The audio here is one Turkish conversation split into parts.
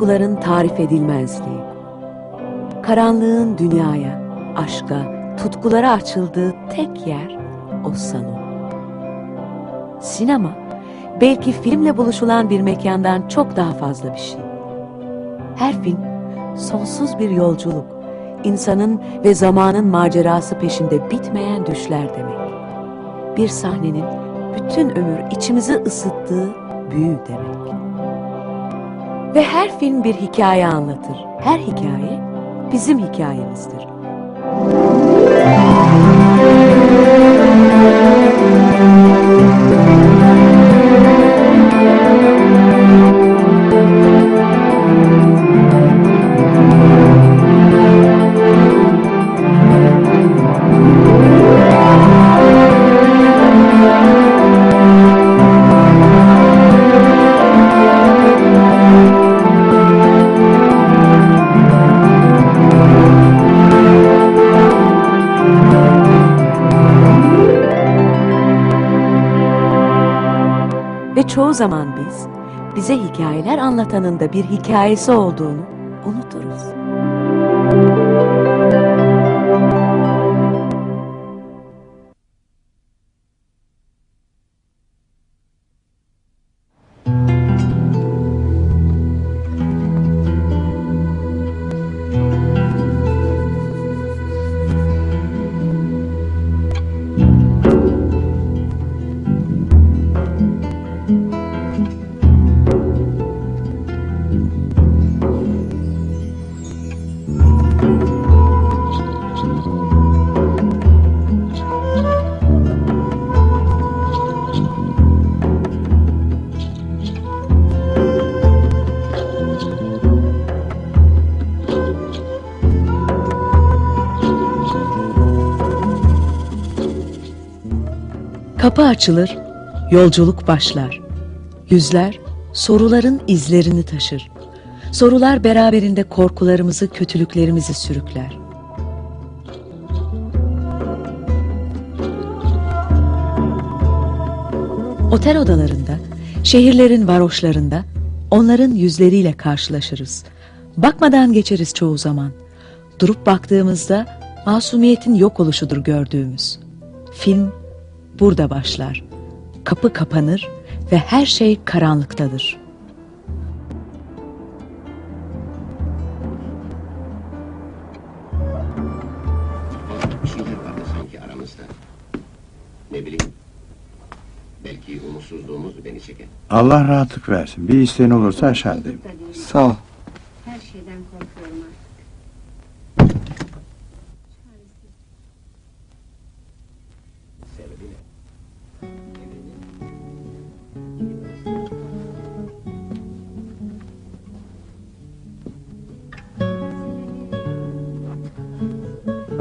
tutkuların tarif edilmezliği. Karanlığın dünyaya, aşka, tutkulara açıldığı tek yer o salon. Sinema, belki filmle buluşulan bir mekandan çok daha fazla bir şey. Her film, sonsuz bir yolculuk, insanın ve zamanın macerası peşinde bitmeyen düşler demek. Bir sahnenin bütün ömür içimizi ısıttığı büyü demek. Ve her film bir hikaye anlatır. Her hikaye bizim hikayemizdir. Çoğu zaman biz bize hikayeler anlatanın da bir hikayesi olduğunu unuturuz. Kapı açılır, yolculuk başlar. Yüzler soruların izlerini taşır. Sorular beraberinde korkularımızı, kötülüklerimizi sürükler. Otel odalarında, şehirlerin varoşlarında onların yüzleriyle karşılaşırız. Bakmadan geçeriz çoğu zaman. Durup baktığımızda masumiyetin yok oluşudur gördüğümüz. Film burada başlar. Kapı kapanır ve her şey karanlıktadır. Bir şeyler vardı sanki aramızda. Ne bileyim. Belki umutsuzluğumuz beni çeker. Allah rahatlık versin. Bir isteğin olursa aşağıdayım. Sağ ol. Her şeyden korkuyorum artık.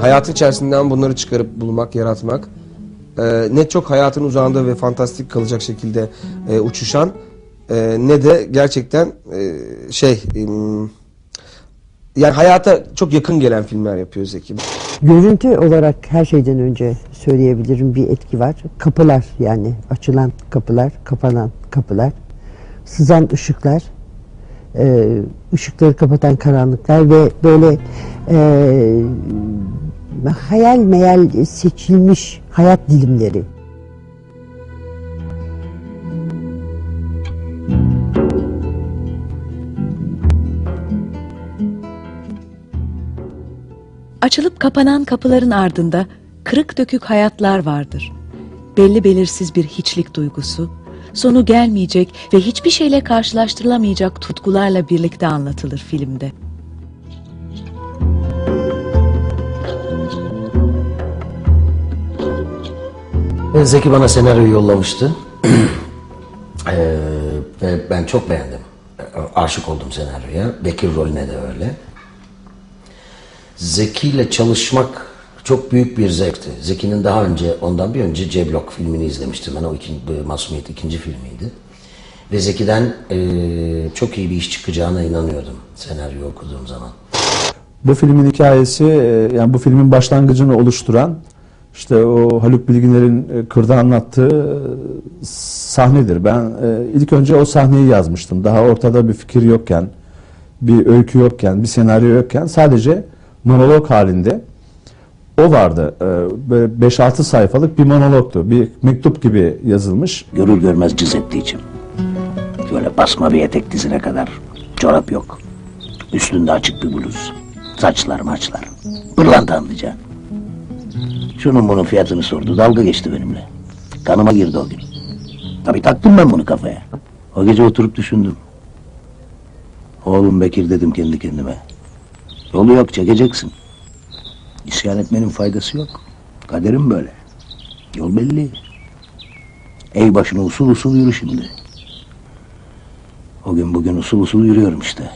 Hayatın içerisinden bunları çıkarıp bulmak, yaratmak. Ee, ne çok hayatın uzağında ve fantastik kalacak şekilde e, uçuşan e, ne de gerçekten e, şey em, yani hayata çok yakın gelen filmler yapıyor Zeki. Görüntü olarak her şeyden önce söyleyebilirim bir etki var. Kapılar yani açılan kapılar, kapanan kapılar, sızan ışıklar, e, ışıkları kapatan karanlıklar ve böyle e, hayal meyal seçilmiş hayat dilimleri. Açılıp kapanan kapıların ardında kırık dökük hayatlar vardır. Belli belirsiz bir hiçlik duygusu, sonu gelmeyecek ve hiçbir şeyle karşılaştırılamayacak tutkularla birlikte anlatılır filmde. Zeki bana senaryo yollamıştı. Ee, ben çok beğendim. Aşık oldum senaryoya. Bekir rolüne de öyle. Zeki ile çalışmak çok büyük bir zevkti. Zeki'nin daha önce, ondan bir önce C-Block filmini izlemiştim. Ben o ikinci, Masumiyet ikinci filmiydi. Ve Zeki'den eee, çok iyi bir iş çıkacağına inanıyordum senaryo okuduğum zaman. Bu filmin hikayesi e, yani bu filmin başlangıcını oluşturan işte o Haluk Bilginer'in e, kırda anlattığı e, sahnedir. Ben e, ilk önce o sahneyi yazmıştım. Daha ortada bir fikir yokken bir öykü yokken, bir senaryo yokken sadece monolog halinde o vardı. Böyle 5-6 sayfalık bir monologtu. Bir mektup gibi yazılmış. Görür görmez cız etti. Böyle basma bir etek dizine kadar. Çorap yok. Üstünde açık bir bluz. Saçlar maçlar. Pırlanta anlayacaksın. Şunun bunun fiyatını sordu. Dalga geçti benimle. Kanıma girdi o gün. Tabii taktım ben bunu kafaya. O gece oturup düşündüm. Oğlum Bekir dedim kendi kendime. Yolu yok çekeceksin. İsyan etmenin faydası yok. Kaderim böyle. Yol belli. Ey başına usul usul yürü şimdi. O gün bugün usul usul yürüyorum işte.